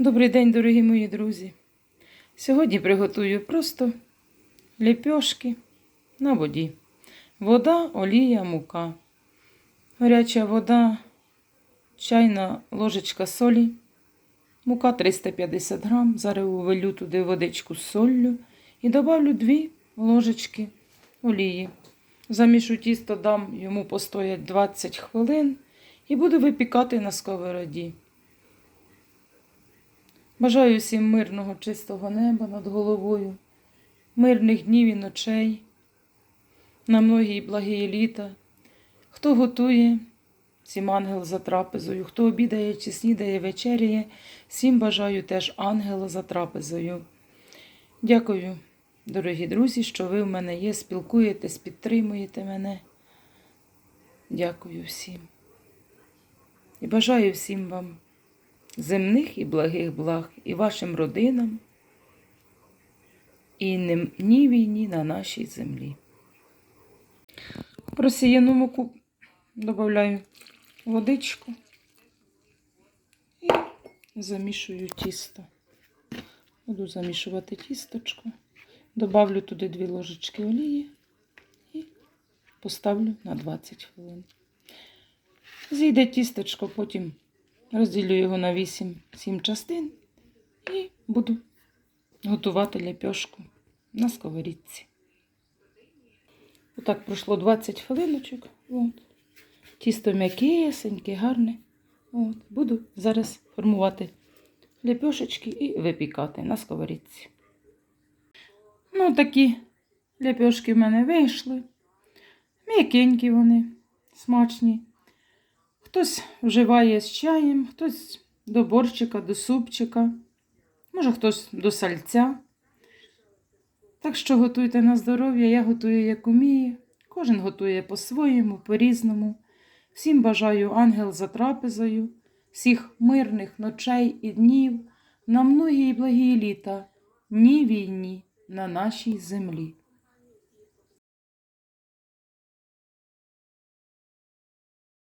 Добрий день, дорогі мої друзі. Сьогодні приготую просто ліпьошки на воді. Вода, олія, мука. Гаряча вода, чайна ложечка солі, мука 350 грам. Зараз увелю туди водичку з соллю і добавлю 2 ложечки олії. Замішу тісто, дам йому постоять 20 хвилин і буду випікати на сковороді. Бажаю всім мирного, чистого неба над головою, мирних днів і ночей, на многі і благі літа. Хто готує, всім ангел за трапезою, хто обідає чи снідає, вечеряє, всім бажаю теж ангела за трапезою. Дякую, дорогі друзі, що ви в мене є, спілкуєтесь, підтримуєте мене. Дякую всім. І бажаю всім вам земних і благих благ і вашим родинам, і ні війні на нашій землі. Просіяну муку додаю водичку і замішую тісто. Буду замішувати тісточко, добавлю туди дві ложечки олії і поставлю на 20 хвилин. Зійде тістечко, потім розділю його на 8-7 частин і буду готувати ляпьошку на сковорідці. Отак пройшло 20 хвилиночок. От. Тісто м'якесеньке, гарне. От. Буду зараз формувати ляпьошечки і випікати на сковорідці. Ну, такі ляпьошки в мене вийшли. М'якенькі вони, смачні. Хтось вживає з чаєм, хтось до борщика, до супчика, може хтось до сальця. Так що готуйте на здоров'я, я готую як умію. Кожен готує по-своєму, по-різному. Всім бажаю ангел за трапезою, всіх мирних ночей і днів, на многі й благі літа, ні війні на нашій землі.